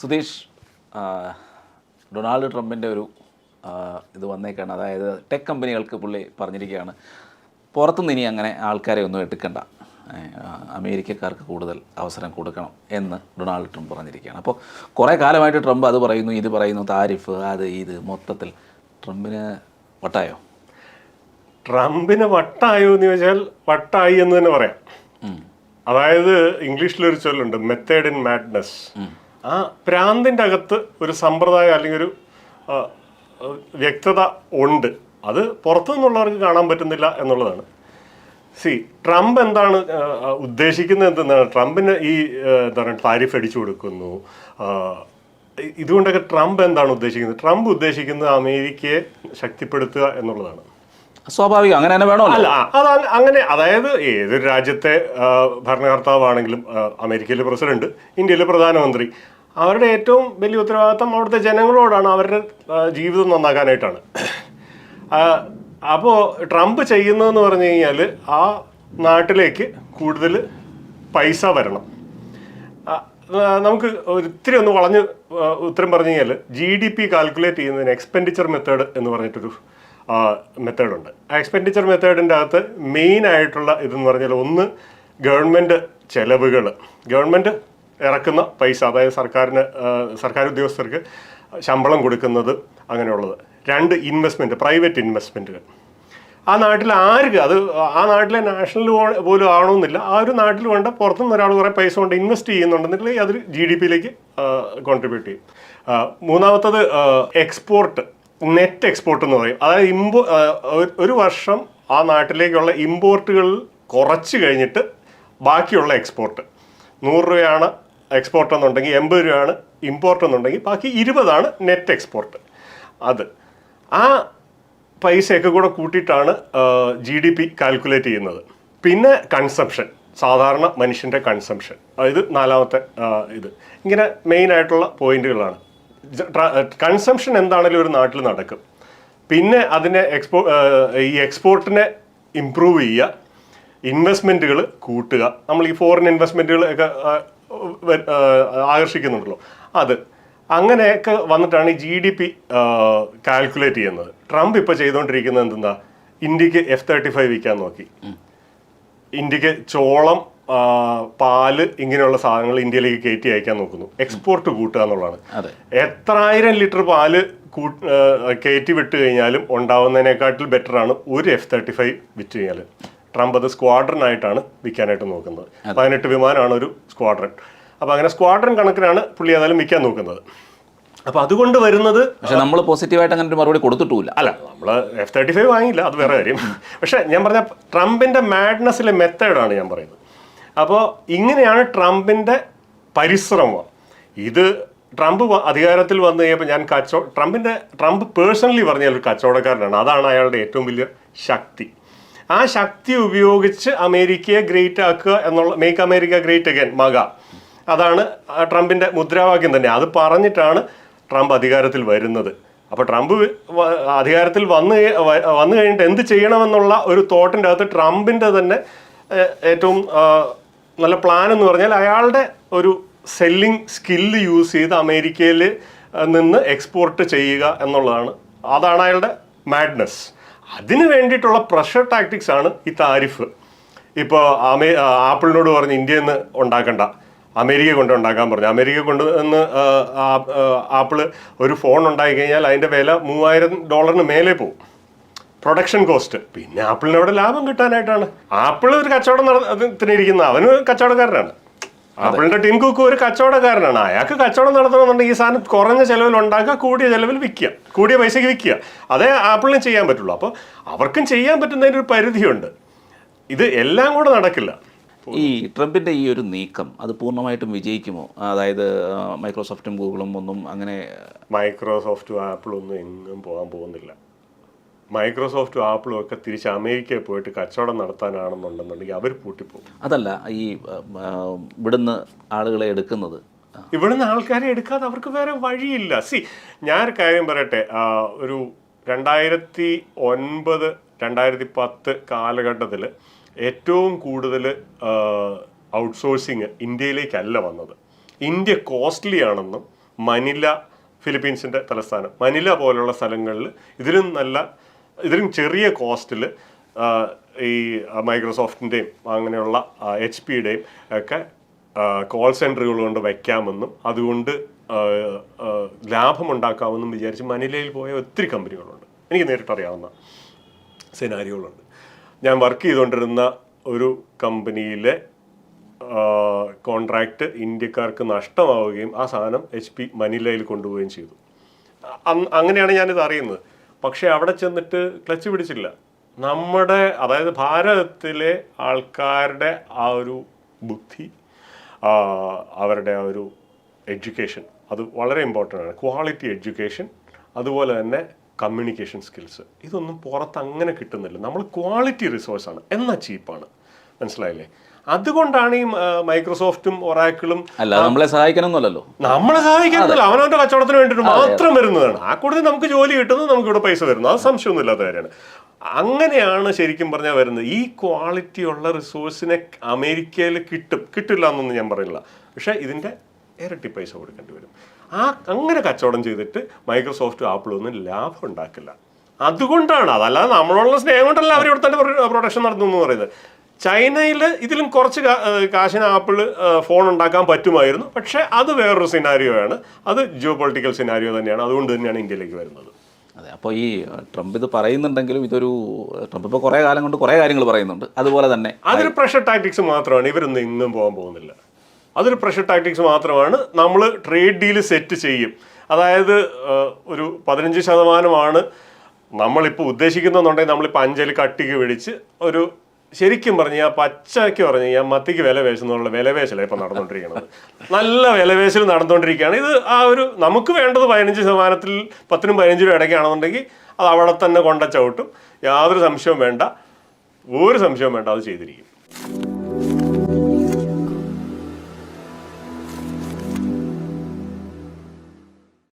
സുധീഷ് ആ, ഡൊണാൾഡ് ട്രംപിന്റെ ഒരു ഇത് വന്നേക്കാണ്. അതായത് ടെക് കമ്പനികൾക്ക് പുള്ളി പറഞ്ഞിരിക്കുകയാണ് പുറത്തുനിന്ന് ഇനി അങ്ങനെ ആൾക്കാരെ ഒന്നും എടുക്കണ്ട. അമേരിക്കക്കാർക്ക് കൂടുതൽ അവസരം കൊടുക്കണം എന്ന് ഡൊണാൾഡ് ട്രംപ് പറഞ്ഞിരിക്കുകയാണ്. അപ്പോൾ കുറേ കാലമായിട്ട് ട്രംപ് അത് പറയുന്നു ഇത് പറയുന്നു താരിഫ് അത് ഇത് മൊത്തത്തിൽ. ട്രംപിന് വട്ടായോ? ട്രംപിന് വട്ടായോ എന്ന് ചോദിച്ചാൽ വട്ടായി എന്ന് തന്നെ പറയാം. അതായത് ഇംഗ്ലീഷിലൊരു ചൊല്ലുണ്ട് മെത്തേഡ് ഇൻ മാഡ്നസ് ആ പ്രാന്തിന്റെ അകത്ത് ഒരു സമ്പ്രദായം അല്ലെങ്കിൽ ഒരു വ്യക്തത ഉണ്ട്. അത് പുറത്തു നിന്നുള്ളവർക്ക് കാണാൻ പറ്റുന്നില്ല എന്നുള്ളതാണ്. സി ട്രംപ് എന്താണ് ഉദ്ദേശിക്കുന്നത് എന്തെന്നാണ്? ട്രംപിന് ഈ എന്താ എന്താണ് താരിഫ് അടിച്ചു കൊടുക്കുന്നു. ഇതുകൊണ്ടൊക്കെ ട്രംപ് എന്താണ് ഉദ്ദേശിക്കുന്നത്? ട്രംപ് ഉദ്ദേശിക്കുന്നത് അമേരിക്കയെ ശക്തിപ്പെടുത്തുക എന്നുള്ളതാണ്. സ്വാഭാവികം. അങ്ങനെ തന്നെ വേണോ അല്ല അത് അങ്ങനെ അതായത് ഏതൊരു രാജ്യത്തെ ഭരണകർത്താവാണെങ്കിലും അമേരിക്കയിലെ പ്രസിഡന്റ് ഇന്ത്യയിലെ പ്രധാനമന്ത്രി അവരുടെ ഏറ്റവും വലിയ ഉത്തരവാദിത്തം അവിടുത്തെ ജനങ്ങളോടാണ് അവരുടെ ജീവിതം നന്നാക്കാനായിട്ടാണ്. അപ്പോൾ ട്രംപ് ചെയ്യുന്നതെന്ന് പറഞ്ഞു കഴിഞ്ഞാൽ ആ നാട്ടിലേക്ക് കൂടുതൽ പൈസ വരണം. നമുക്ക് ഒത്തിരി ഒന്ന് വളഞ്ഞ് ഉത്തരം പറഞ്ഞു കഴിഞ്ഞാൽ ജി ഡി പി കാൽക്കുലേറ്റ് ചെയ്യുന്നതിന് എക്സ്പെൻഡിച്ചർ മെത്തേഡ് എന്ന് പറഞ്ഞിട്ടൊരു മെത്തേഡുണ്ട് ആ എക്സ്പെൻഡിച്ചർ മെത്തേഡിന്റെ അകത്ത് മെയിൻ ആയിട്ടുള്ള ഇതെന്ന് പറഞ്ഞാൽ ഒന്ന് ഗവൺമെന്റ് ചെലവുകൾ ഗവൺമെന്റ് ഇറക്കുന്ന പൈസ അതായത് സർക്കാരിന് സർക്കാർ ഉദ്യോഗസ്ഥർക്ക് ശമ്പളം കൊടുക്കുന്നത് അങ്ങനെയുള്ളത്. രണ്ട് ഇൻവെസ്റ്റ്മെന്റ് പ്രൈവറ്റ് ഇൻവെസ്റ്റ്മെന്റുകൾ ആ നാട്ടിൽ ആർക്ക് അത് ആ നാട്ടിലെ നാഷണൽ പോലും ആവണമെന്നില്ല. ആ ഒരു നാട്ടിൽ വേണ്ട പുറത്തുനിന്ന് ഒരാൾ കുറേ പൈസ കൊണ്ട് ഇൻവെസ്റ്റ് ചെയ്യുന്നുണ്ടെന്നുണ്ടെങ്കിൽ അത് ജി ഡി പിയിലേക്ക് കോൺട്രിബ്യൂട്ട് ചെയ്യും. മൂന്നാമത്തത് എക്സ്പോർട്ട് നെറ്റ് എക്സ്പോർട്ട് എന്ന് പറയും. അതായത് ഇമ്പോ ഒരു വർഷം ആ നാട്ടിലേക്കുള്ള ഇമ്പോർട്ടുകൾ കുറച്ച് കഴിഞ്ഞിട്ട് ബാക്കിയുള്ള എക്സ്പോർട്ട് നൂറ് രൂപയാണ് എക്സ്പോർട്ട് എന്നുണ്ടെങ്കിൽ എൺപത് രൂപയാണ് ഇമ്പോർട്ട് എന്നുണ്ടെങ്കിൽ ബാക്കി ഇരുപതാണ് നെറ്റ് എക്സ്പോർട്ട് അത്. ആ പൈസയൊക്കെ കൂടെ കൂട്ടിയിട്ടാണ് ജി ഡി പി കാൽക്കുലേറ്റ് ചെയ്യുന്നത്. പിന്നെ കൺസംഷൻ സാധാരണ മനുഷ്യന്റെ കൺസംഷൻ അതായത് നാലാമത്തെ ഇത്. ഇങ്ങനെ മെയിൻ ആയിട്ടുള്ള പോയിന്റുകളാണ് കൺസംഷൻ എന്താണെങ്കിലും ഒരു നാട്ടിൽ നടക്കും. പിന്നെ അതിനെ എക്സ്പോ ഈ എക്സ്പോർട്ടിനെ ഇമ്പ്രൂവ് ചെയ്യുക. ഇൻവെസ്റ്റ്മെന്റുകൾ കൂട്ടുക. നമ്മൾ ഈ ഫോറിൻ ഇൻവെസ്റ്റ്മെന്റുകൾ ഒക്കെ ആകർഷിക്കുന്നുണ്ടല്ലോ. അത് അങ്ങനെയൊക്കെ വന്നിട്ടാണ് ഈ ജി ഡി പി കാൽക്കുലേറ്റ് ചെയ്യുന്നത്. ട്രംപ് ഇപ്പോൾ ചെയ്തുകൊണ്ടിരിക്കുന്നത് എന്തെന്നാ? ഇന്ത്യയ്ക്ക് എഫ് തേർട്ടി ഫൈവ് വിൽക്കാൻ നോക്കി. ഇന്ത്യയ്ക്ക് ചോളം പാൽ ഇങ്ങനെയുള്ള സാധനങ്ങൾ ഇന്ത്യയിലേക്ക് കയറ്റി അയക്കാൻ നോക്കുന്നു. എക്സ്പോർട്ട് കൂട്ടുക എന്നുള്ളതാണ്. എത്ര എത്രായിരം ലിറ്റർ പാൽ കയറ്റി വിട്ട് കഴിഞ്ഞാലും ഉണ്ടാവുന്നതിനെക്കാട്ടിൽ ബെറ്റർ ആണ് ഒരു എഫ് തേർട്ടി ഫൈവ് വിറ്റ് കഴിഞ്ഞാൽ ട്രംപ് അത് സ്ക്വാഡ്രൻ ആയിട്ടാണ് വിൽക്കാനായിട്ട് നോക്കുന്നത്. പതിനെട്ട് വിമാനമാണ് ഒരു സ്ക്വാഡ്രൻ. അപ്പോൾ അങ്ങനെ സ്ക്വാഡ്രൻ കണക്കിനാണ് പുള്ളി ഏതായാലും വിൽക്കാൻ നോക്കുന്നത്. അപ്പോൾ അതുകൊണ്ട് വരുന്നത് പക്ഷേ നമ്മൾ പോസിറ്റീവായിട്ട് അങ്ങനെ ഒരു മറുപടി കൊടുത്തിട്ടില്ല അല്ല നമ്മൾ എഫ് തേർട്ടി ഫൈവ് വാങ്ങിയില്ല അത് വേറെ കാര്യം. പക്ഷേ ഞാൻ പറഞ്ഞ ട്രംപിന്റെ മാഡ്നസ്സിലെ മെത്തേഡാണ് ഞാൻ പറയുന്നത്. അപ്പോൾ ഇങ്ങനെയാണ് ട്രംപിന്റെ പരിശ്രമം. ഇത് ട്രംപ് അധികാരത്തിൽ വന്നു കഴിഞ്ഞപ്പോൾ ഞാൻ കച്ചവ ട്രംപിന്റെ ട്രംപ് പേഴ്സണലി പറഞ്ഞാൽ ഒരു കച്ചവടക്കാരനാണ്. അതാണ് അയാളുടെ ഏറ്റവും വലിയ ശക്തി. ആ ശക്തി ഉപയോഗിച്ച് അമേരിക്കയെ ഗ്രേറ്റ് ആക്കുക എന്നുള്ള മേക്ക് അമേരിക്ക ഗ്രേറ്റ് അഗൈൻ മക. അതാണ് ട്രംപിന്റെ മുദ്രാവാക്യം തന്നെ. അത് പറഞ്ഞിട്ടാണ് ട്രംപ് അധികാരത്തിൽ വരുന്നത്. അപ്പോൾ ട്രംപ് അധികാരത്തിൽ വന്ന് വന്നു കഴിഞ്ഞിട്ട് എന്ത് ചെയ്യണമെന്നുള്ള ഒരു തോട്ടിന്റെ അകത്ത് ട്രംപിന്റെ തന്നെ ഏറ്റവും നല്ല പ്ലാൻ എന്ന് പറഞ്ഞാൽ അയാളുടെ ഒരു സെല്ലിംഗ് സ്കില്ല് യൂസ് ചെയ്ത് അമേരിക്കയിൽ നിന്ന് എക്സ്പോർട്ട് ചെയ്യുക എന്നുള്ളതാണ്. അതാണ് അയാളുടെ മാഡ്നസ് അതിന് വേണ്ടിയിട്ടുള്ള പ്രഷർ ടാക്ടിക്സ് ആണ് ഈ താരിഫ്. ഇപ്പോൾ അമേ ആപ്പിളിനോട് പറഞ്ഞ് ഇന്ത്യയിൽ നിന്ന് ഉണ്ടാക്കണ്ട. അമേരിക്ക കൊണ്ട് ഉണ്ടാക്കാൻ പറഞ്ഞു. അമേരിക്ക കൊണ്ട് നിന്ന് ആപ്പിൾ ഒരു ഫോൺ ഉണ്ടാക്കി കഴിഞ്ഞാൽ അതിന്റെ വില മൂവായിരം ഡോളറിന് മേലെ പോകും പ്രൊഡക്ഷൻ കോസ്റ്റ് പിന്നെ ആപ്പിളിന് അവിടെ ലാഭം കിട്ടാനായിട്ടാണ്. ആപ്പിൾ ഒരു കച്ചവടം നടത്തിനിരിക്കുന്ന അവന് കച്ചവടക്കാരനാണ്. ആപ്പിളിന്റെ ടീം കുക്ക് ഒരു കച്ചവടക്കാരനാണ്. അയാൾക്ക് കച്ചവടം നടത്തണമെന്നുണ്ടെങ്കിൽ ഈ സാധനം കുറഞ്ഞ ചെലവിൽ ഉണ്ടാക്കുക കൂടിയ ചെലവിൽ വിൽക്കുക കൂടിയ പൈസയ്ക്ക് വിൽക്കുക. അതേ ആപ്പിളിനും ചെയ്യാൻ പറ്റുള്ളൂ. അപ്പോൾ അവർക്കും ചെയ്യാൻ പറ്റുന്നതിന് ഒരു പരിധിയുണ്ട്. ഇത് എല്ലാം കൂടെ നടക്കില്ല. ഈ ട്രംപിന്റെ ഈ ഒരു നീക്കം അത് പൂർണമായിട്ടും വിജയിക്കുമോ? അതായത് മൈക്രോസോഫ്റ്റും ഗൂഗിളും ഒന്നും അങ്ങനെ മൈക്രോസോഫ്റ്റും ആപ്പിളും ഒന്നും എങ്ങും പോകാൻ പോകുന്നില്ല. മൈക്രോസോഫ്റ്റും ആപ്പിളും ഒക്കെ തിരിച്ച് അമേരിക്കയിൽ പോയിട്ട് കച്ചവടം നടത്താനാണെന്നുണ്ടെന്നുണ്ടെങ്കിൽ അവർ പൂട്ടിപ്പോകും. അതല്ല ഈ ഇവിടുന്ന് ആളുകളെ എടുക്കുന്നത്. ഇവിടുന്ന് ആൾക്കാരെ എടുക്കാതെ അവർക്ക് വേറെ വഴിയില്ല. സി ഒരു കാര്യം പറയട്ടെ. ഒരു രണ്ടായിരത്തി ഒൻപത് രണ്ടായിരത്തി പത്ത് കാലഘട്ടത്തിൽ ഏറ്റവും കൂടുതൽ ഔട്ട്സോഴ്സിങ് ഇന്ത്യയിലേക്കല്ല വന്നത്. ഇന്ത്യ കോസ്റ്റ്ലി ആണെന്നും മനില ഫിലിപ്പീൻസിന്റെ തലസ്ഥാനം. മനില പോലുള്ള സ്ഥലങ്ങളിൽ ഇതിലും നല്ല ഇതിലും ചെറിയ കോസ്റ്റിൽ ഈ മൈക്രോസോഫ്റ്റിന്റെയും അങ്ങനെയുള്ള എച്ച് പിയുടെയും ഒക്കെ കോൾ സെന്ററുകൾ കൊണ്ട് വയ്ക്കാമെന്നും അതുകൊണ്ട് ലാഭമുണ്ടാക്കാമെന്നും വിചാരിച്ച് മനിലയിൽ പോയ ഒത്തിരി കമ്പനികളുണ്ട്. എനിക്ക് നേരിട്ടറിയാവുന്ന സെനാരികളുണ്ട്. ഞാൻ വർക്ക് ചെയ്തുകൊണ്ടിരുന്ന ഒരു കമ്പനിയിലെ കോൺട്രാക്റ്റ് ഇന്ത്യക്കാർക്ക് നഷ്ടമാവുകയും ആ സാധനം എച്ച് പി മനിലയിൽ കൊണ്ടുപോവുകയും ചെയ്തു. അങ്ങനെയാണ് ഞാനിത് അറിയുന്നത്. പക്ഷേ അവിടെ ചെന്നിട്ട് ക്ലച്ച് പിടിച്ചില്ല. നമ്മുടെ അതായത് ഭാരതത്തിലെ ആൾക്കാരുടെ ആ ഒരു ബുദ്ധി അവരുടെ ആ ഒരു എഡ്യൂക്കേഷൻ അത് വളരെ ഇമ്പോർട്ടന്റ് ആണ്. ക്വാളിറ്റി എഡ്യൂക്കേഷൻ അതുപോലെ തന്നെ കമ്മ്യൂണിക്കേഷൻ സ്കിൽസ്. ഇതൊന്നും പുറത്ത് അങ്ങനെ കിട്ടുന്നില്ല. നമ്മൾ ക്വാളിറ്റി റിസോഴ്സാണ്. എന്നാൽ ചീപ്പാണ്. മനസ്സിലായില്ലേ? അതുകൊണ്ടാണ് ഈ മൈക്രോസോഫ്റ്റും ഒറാക്കിളും അല്ല നമ്മളെ സഹായിക്കണമെന്നല്ലോ നമ്മളെ സഹായിക്കണമെന്നല്ല അവനവന്റെ കച്ചവടത്തിന് വേണ്ടിയിട്ട് മാത്രം വരുന്നതാണ്. ആ കൂടുതൽ നമുക്ക് ജോലി കിട്ടുന്നത് നമുക്ക് ഇവിടെ പൈസ വരുന്നു അത് സംശയമൊന്നും ഇല്ലാത്ത കാര്യമാണ്. അങ്ങനെയാണ് ശരിക്കും പറഞ്ഞാൽ വരുന്നത്. ഈ ക്വാളിറ്റി ഉള്ള റിസോഴ്സിനെ അമേരിക്കയിൽ കിട്ടും. കിട്ടില്ല എന്നൊന്നും ഞാൻ പറയില്ല പക്ഷേ ഇതിന്റെ ഇരട്ടി പൈസ കൊടുക്കേണ്ടി വരും. ആ അങ്ങനെ കച്ചവടം ചെയ്തിട്ട് മൈക്രോസോഫ്റ്റും ആപ്പിളും ഒന്നും ലാഭം ഉണ്ടാക്കില്ല. അതുകൊണ്ടാണ്. അതല്ലാതെ നമ്മളുള്ള സ്നേഹം കൊണ്ടല്ല അവർ ഇവിടെ തന്നെ പ്രൊഡക്ഷൻ നടത്തുന്നു എന്ന് പറയുന്നത്. ചൈനയിൽ ഇതിലും കുറച്ച് കാശിന് ആപ്പിൾ ഫോൺ ഉണ്ടാക്കാൻ പറ്റുമായിരുന്നു. പക്ഷേ അത് വേറൊരു സിനാരിയോ ആണ്. അത് ജിയോ പൊളിറ്റിക്കൽ സിനാരിയോ തന്നെയാണ്. അതുകൊണ്ട് തന്നെയാണ് ഇന്ത്യയിലേക്ക് വരുന്നത്. അതെ അപ്പോൾ ഈ ട്രംപ് ഇത് പറയുന്നുണ്ടെങ്കിലും ഇതൊരു ട്രംപ് ഇപ്പോൾ കുറേ കാലം കൊണ്ട് കുറേ കാര്യങ്ങൾ പറയുന്നുണ്ട്. അതുപോലെ തന്നെ അതൊരു പ്രഷർ ടാക്ടിക്സ് മാത്രമാണ്. ഇവരൊന്നും എങ്ങും പോകാൻ പോകുന്നില്ല. അതൊരു പ്രഷർ ടാക്ടിക്സ് മാത്രമാണ്. നമ്മൾ ട്രേഡ് ഡീൽ സെറ്റ് ചെയ്യും. അതായത് ഒരു പതിനഞ്ച് ശതമാനമാണ് നമ്മളിപ്പോൾ ഉദ്ദേശിക്കുന്നുണ്ടെങ്കിൽ നമ്മളിപ്പോൾ അഞ്ചൽ കട്ടിക്ക് പിടിച്ച് ഒരു ശരിക്കും പറഞ്ഞു പച്ചയ്ക്ക് പറഞ്ഞു ഞാൻ മത്തിക്ക് വില വേശുന്നുള്ള വിലവേശല ഇപ്പം നടന്നുകൊണ്ടിരിക്കുന്നത് നല്ല വിലവേശൽ നടന്നുകൊണ്ടിരിക്കുകയാണ് ഇത് ആ ഒരു നമുക്ക് വേണ്ടത് പതിനഞ്ച് ശതമാനത്തിൽ പത്തിനും പതിനഞ്ചിനും ഇടയ്ക്കാണെന്നുണ്ടെങ്കിൽ അത് അവിടെ തന്നെ കൊണ്ട ചവിട്ടും. യാതൊരു സംശയവും വേണ്ട. ഒരു സംശയവും വേണ്ട അത് ചെയ്തിരിക്കും.